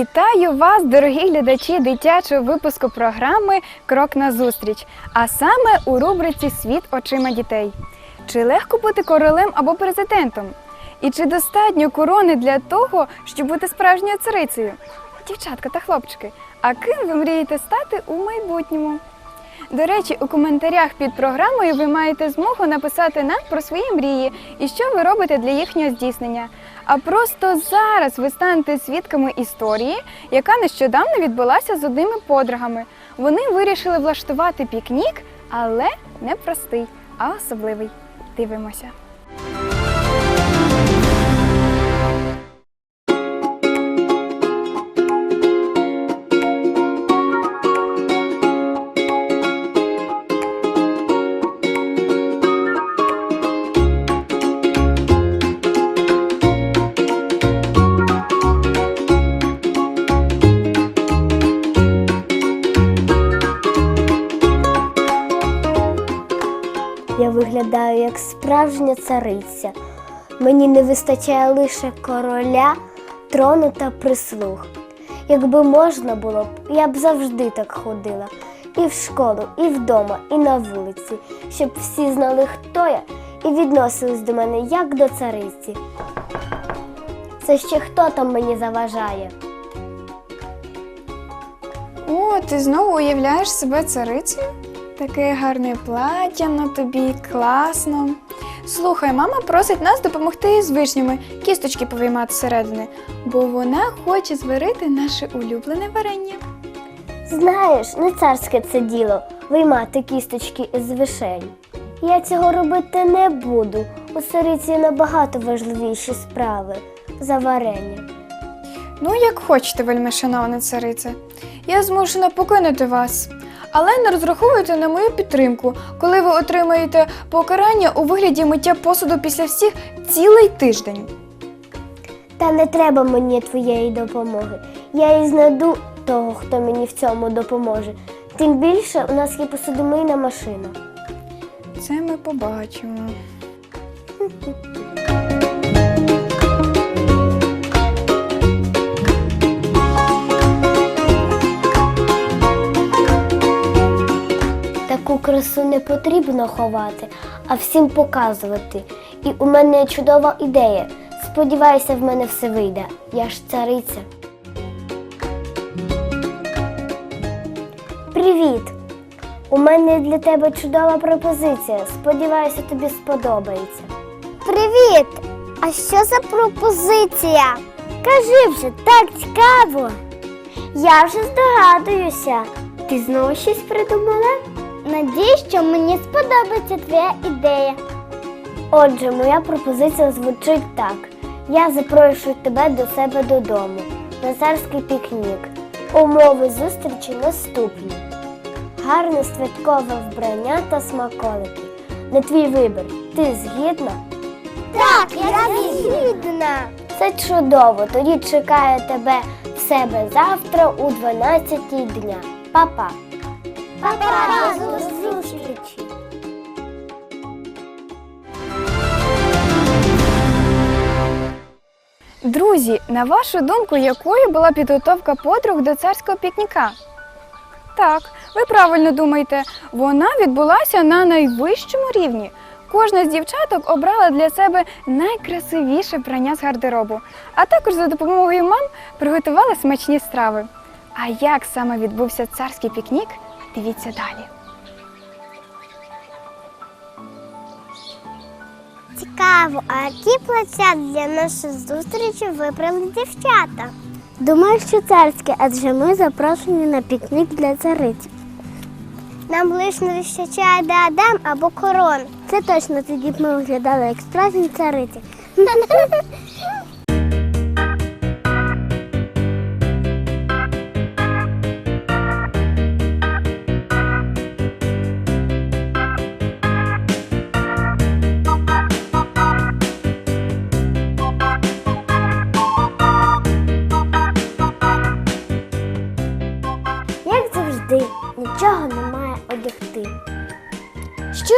Вітаю вас, дорогі глядачі дитячого випуску програми Крок на зустріч, а саме у рубриці Світ очима дітей. Чи легко бути королем або президентом? І чи достатньо корони для того, щоб бути справжньою царицею? Дівчатка та хлопчики, а ким ви мрієте стати у майбутньому? До речі, у коментарях під програмою ви маєте змогу написати нам про свої мрії і що ви робите для їхнього здійснення. А просто зараз ви станете свідками історії, яка нещодавно відбулася з одними подругами. Вони вирішили влаштувати пікнік, але не простий, а особливий. Дивимося. Я виглядаю як справжня цариця. Мені не вистачає лише короля, трону та прислуг. Якби можна було б, я б завжди так ходила. І в школу, і вдома, і на вулиці, щоб всі знали, хто я, і відносились до мене як до цариці. Це ще хто там мені заважає? О, ти знову уявляєш себе царицею? Таке гарне плаття на тобі, класно. Слухай, мама просить нас допомогти із вишнями, кісточки повиймати зсередини, бо вона хоче зварити наше улюблене варення. Знаєш, не царське це діло виймати кісточки із вишень. Я цього робити не буду. У цариці набагато важливіші справи за варення. Ну, як хочете, вельми шановна царице. Я змушена покинути вас. Але не розраховуйте на мою підтримку, коли ви отримаєте покарання у вигляді миття посуду після всіх цілий тиждень. Та не треба мені твоєї допомоги. Я і знайду того, хто мені в цьому допоможе. Тим більше у нас є посудомийна машина. Це ми побачимо. Таку красу не потрібно ховати, а всім показувати. І у мене чудова ідея. Сподіваюся, в мене все вийде. Я ж цариця. Привіт! У мене для тебе чудова пропозиція. Сподіваюся, тобі сподобається. Привіт! А що за пропозиція? Кажи вже, так цікаво. Я вже здогадуюся. Ти знову щось придумала? Надіюсь, що мені сподобається твоя ідея. Отже, моя пропозиція звучить так: я запрошую тебе до себе додому на царський пікнік. Умови зустрічі наступні: гарне святкове вбрання та смаколики. На твій вибір. Ти згідна? Так, я згідна. Це чудово. Тоді чекаю тебе в себе завтра у 12 дня. Па-па. Па-па, зустрічі. Друзі, на вашу думку, якою була підготовка подруг до царського пікніка? Так, ви правильно думаєте, вона відбулася на найвищому рівні. Кожна з дівчаток обрала для себе найкрасивіше прання з гардеробу, а також за допомогою мам приготувала смачні страви. А як саме відбувся царський пікнік, дивіться далі. Цікаво, а які плаття для нашої зустрічі вибрали дівчата? Думаю, що царське, адже ми запрошені на пікнік для цариць. Нам лише не вистачає диадем або корон. Це точно тоді б ми виглядали як справжні цариці.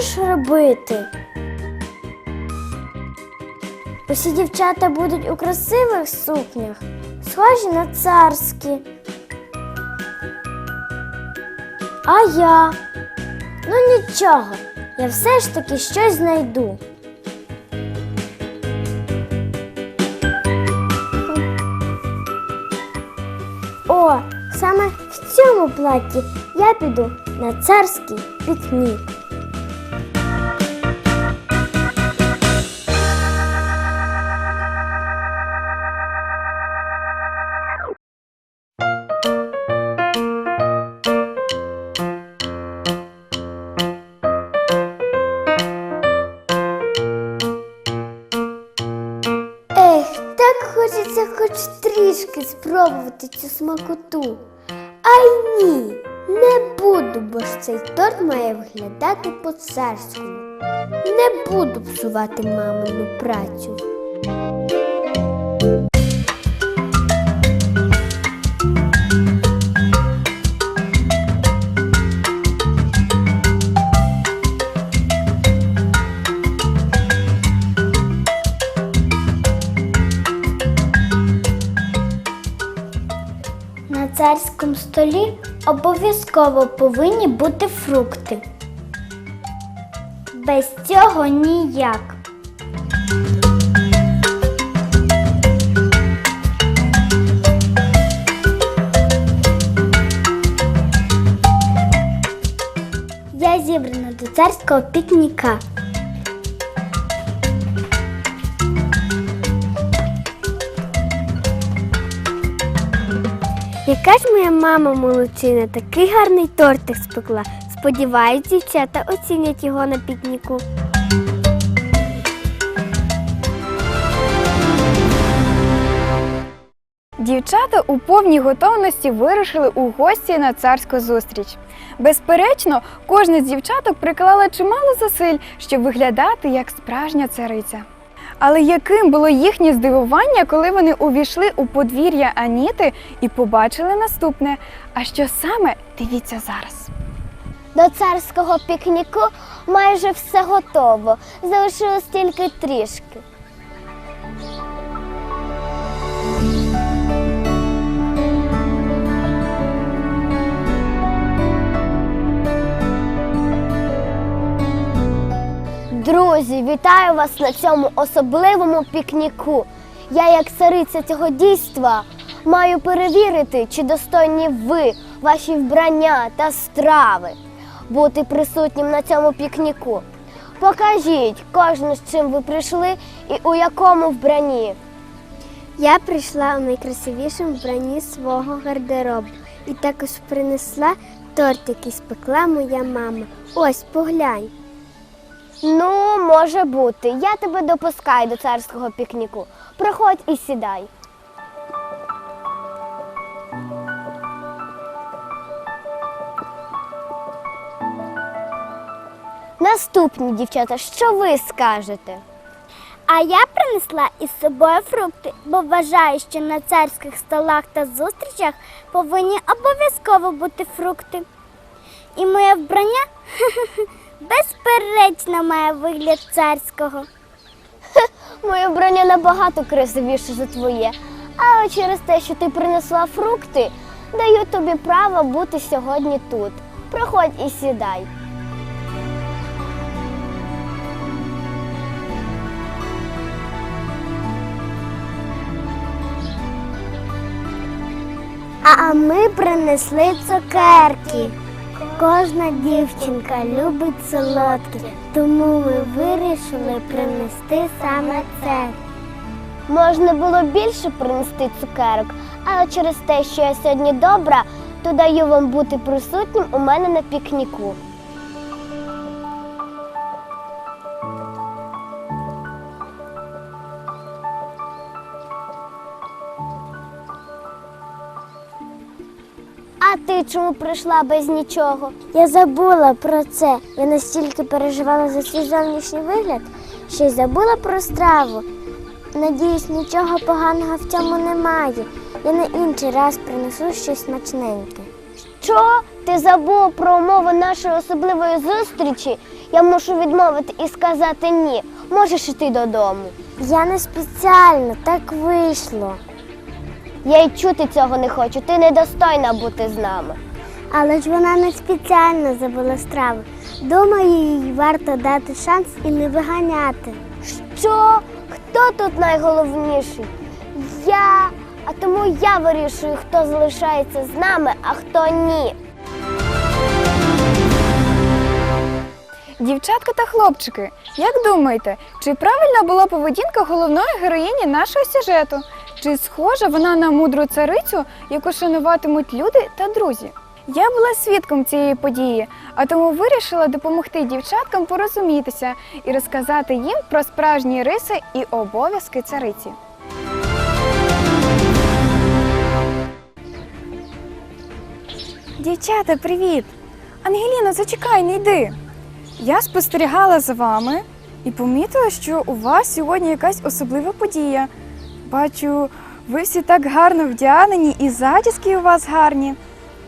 Ж робити? Усі дівчата будуть у красивих сукнях, схожі на царські. А я? Ну нічого, я все ж таки щось знайду. О, саме в цьому платі я піду на царський пікнік. Спробувати цю смакоту. Ай ні, не буду, бо ж цей торт має виглядати по-царському. Не буду псувати мамину працю. Царському столі обов'язково повинні бути фрукти. Без цього ніяк. Я зібрана до царського пікніка. Яка ж моя мама молодчина, такий гарний тортик спекла. Сподіваюсь, дівчата оцінять його на пікніку. Дівчата у повній готовності вирушили у гості на царську зустріч. Безперечно, кожна з дівчаток приклала чимало зусиль, щоб виглядати як справжня цариця. Але яким було їхнє здивування, коли вони увійшли у подвір'я Аніти і побачили наступне. А що саме дивіться зараз? До царського пікніку майже все готово. Залишилось тільки трішки. Друзі, вітаю вас на цьому особливому пікніку. Я, як цариця цього дійства, маю перевірити, чи достойні ви, ваші вбрання та страви бути присутнім на цьому пікніку. Покажіть кожну, з чим ви прийшли і у якому вбранні. Я прийшла у найкрасивішому вбранні свого гардеробу і також принесла торт, який спекла моя мама. Ось поглянь. Ну, може бути. Я тебе допускаю до царського пікніку. Проходь і сідай. Наступні дівчата, що ви скажете? А я принесла із собою фрукти, бо вважаю, що на царських столах та зустрічах повинні обов'язково бути фрукти. І моє вбрання безперечно має вигляд царського. Моє вбрання набагато красивіше за твоє. Але через те, що ти принесла фрукти, даю тобі право бути сьогодні тут. Проходь і сідай. А ми принесли цукерки. Кожна дівчинка любить солодке, тому ми вирішили принести саме це. Можна було більше принести цукерок, але через те, що я сьогодні добра, то даю вам бути присутнім у мене на пікніку. А ти чому прийшла без нічого? Я забула про це. Я настільки переживала за свій зовнішній вигляд, що й забула про страву. Надіюсь, нічого поганого в цьому немає. Я на інший раз принесу щось смачненьке. Що? Ти забула про умови нашої особливої зустрічі? Я мушу відмовити і сказати ні. Можеш іти додому. Я не спеціально, так вийшло. Я й чути цього не хочу. Ти недостойна бути з нами. Але ж вона не спеціально забула страви. Думаю, їй варто дати шанс і не виганяти. Що? Хто тут найголовніший? Я. А тому я вирішую, хто залишається з нами, а хто ні. Дівчатка та хлопчики, як думаєте, чи правильна була поведінка головної героїні нашого сюжету? Чи схожа вона на мудру царицю, яку шануватимуть люди та друзі? Я була свідком цієї події, а тому вирішила допомогти дівчаткам порозумітися і розказати їм про справжні риси і обов'язки цариці. Дівчата, привіт! Ангеліно, зачекай, не йди. Я спостерігала за вами і помітила, що у вас сьогодні якась особлива подія. Бачу, ви всі так гарно вдягнені, і зачіски у вас гарні,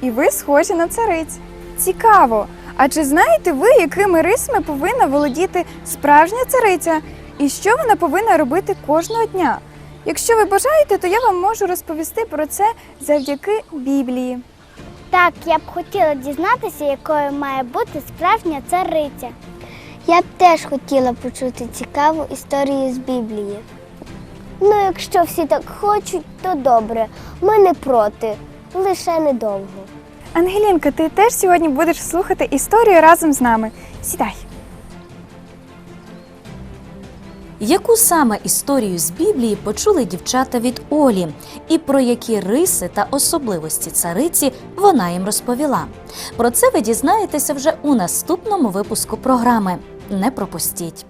і ви схожі на цариць. Цікаво. А чи знаєте ви, якими рисами повинна володіти справжня цариця, і що вона повинна робити кожного дня? Якщо ви бажаєте, то я вам можу розповісти про це завдяки Біблії. Так, я б хотіла дізнатися, якою має бути справжня цариця. Я б теж хотіла почути цікаву історію з Біблії. Ну, якщо всі так хочуть, то добре. Ми не проти, лише недовго. Ангелінка, ти теж сьогодні будеш слухати історію разом з нами. Сідай. Яку саме історію з Біблії почули дівчата від Олі, і про які риси та особливості цариці вона їм розповіла? Про це ви дізнаєтеся вже у наступному випуску програми. Не пропустіть!